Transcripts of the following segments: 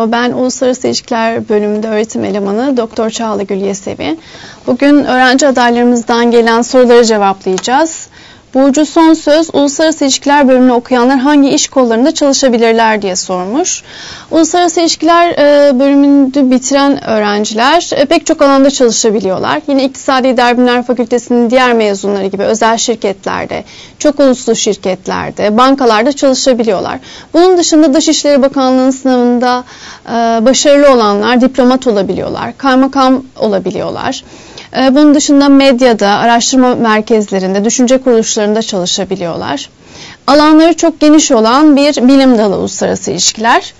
Merhaba ben Uluslararası İlişkiler bölümünde öğretim elemanı Doktor Çağla Gül Yesevi. Bugün öğrenci adaylarımızdan gelen soruları cevaplayacağız. Burcu Son Söz, Uluslararası İlişkiler bölümünü okuyanlar hangi iş kollarında çalışabilirler diye sormuş. Uluslararası İlişkiler e, bölümünü bitiren öğrenciler e, pek çok alanda çalışabiliyorlar. Yine İktisadi İdari Fakültesi'nin diğer mezunları gibi özel şirketlerde, çok uluslu şirketlerde, bankalarda çalışabiliyorlar. Bunun dışında Dışişleri Bakanlığı'nın sınavında e, başarılı olanlar diplomat olabiliyorlar, kaymakam olabiliyorlar. Ee, bunun dışında medyada, araştırma merkezlerinde, düşünce kuruluşlarında çalışabiliyorlar. Alanları çok geniş olan bir bilim dalı uluslararası ilişkiler.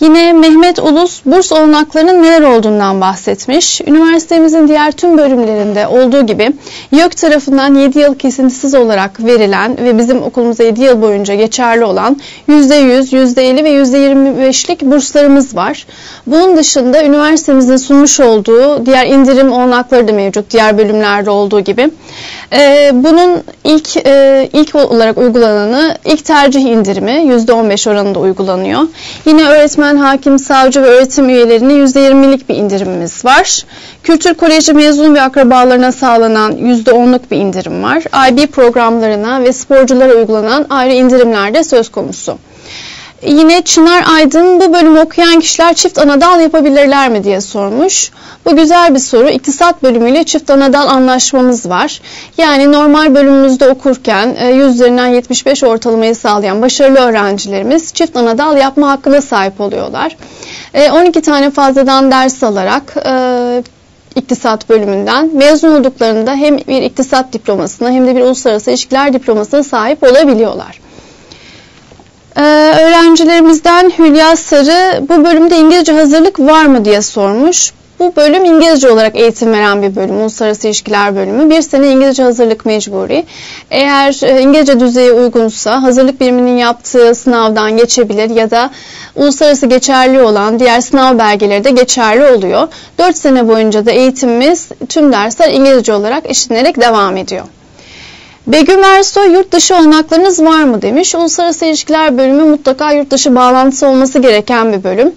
Yine Mehmet Ulus burs olanaklarının neler olduğundan bahsetmiş. Üniversitemizin diğer tüm bölümlerinde olduğu gibi YÖK tarafından 7 yıl kesintisiz olarak verilen ve bizim okulumuza 7 yıl boyunca geçerli olan %100, %50 ve %25'lik burslarımız var. Bunun dışında üniversitemizin sunmuş olduğu diğer indirim olanakları da mevcut diğer bölümlerde olduğu gibi. Ee, bunun ilk e, ilk olarak uygulananı ilk tercih indirimi %15 oranında uygulanıyor. Yine öğretmen, hakim, savcı ve öğretim üyelerine %20'lik bir indirimimiz var. Kültür Koleji mezun ve akrabalarına sağlanan %10'luk bir indirim var. IB programlarına ve sporculara uygulanan ayrı indirimler de söz konusu. Yine Çınar Aydın bu bölümü okuyan kişiler çift anadal yapabilirler mi diye sormuş. Bu güzel bir soru. İktisat bölümüyle çift anadal anlaşmamız var. Yani normal bölümümüzde okurken 100 e, üzerinden 75 ortalamayı sağlayan başarılı öğrencilerimiz çift anadal yapma hakkına sahip oluyorlar. 12 e, tane fazladan ders alarak e, iktisat bölümünden mezun olduklarında hem bir iktisat diplomasına hem de bir uluslararası ilişkiler diplomasına sahip olabiliyorlar. Ee, öğrencilerimizden Hülya Sarı bu bölümde İngilizce hazırlık var mı diye sormuş. Bu bölüm İngilizce olarak eğitim veren bir bölüm, Uluslararası İlişkiler bölümü. Bir sene İngilizce hazırlık mecburi. Eğer e, İngilizce düzeyi uygunsa hazırlık biriminin yaptığı sınavdan geçebilir ya da uluslararası geçerli olan diğer sınav belgeleri de geçerli oluyor. 4 sene boyunca da eğitimimiz tüm dersler İngilizce olarak işlenerek devam ediyor. Begüm Ersoy yurt dışı olanaklarınız var mı demiş. Uluslararası İlişkiler bölümü mutlaka yurt dışı bağlantısı olması gereken bir bölüm.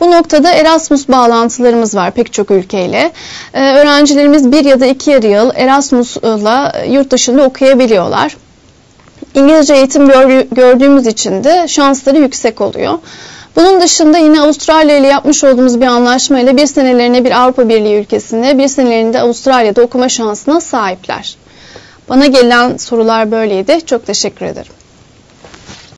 Bu noktada Erasmus bağlantılarımız var pek çok ülkeyle. Ee, öğrencilerimiz bir ya da iki yarı yıl Erasmus'la yurt dışında okuyabiliyorlar. İngilizce eğitim gördüğümüz için de şansları yüksek oluyor. Bunun dışında yine Avustralya ile yapmış olduğumuz bir anlaşma ile bir senelerine bir Avrupa Birliği ülkesinde, bir senelerinde Avustralya'da okuma şansına sahipler. Bana gelen sorular böyleydi. Çok teşekkür ederim.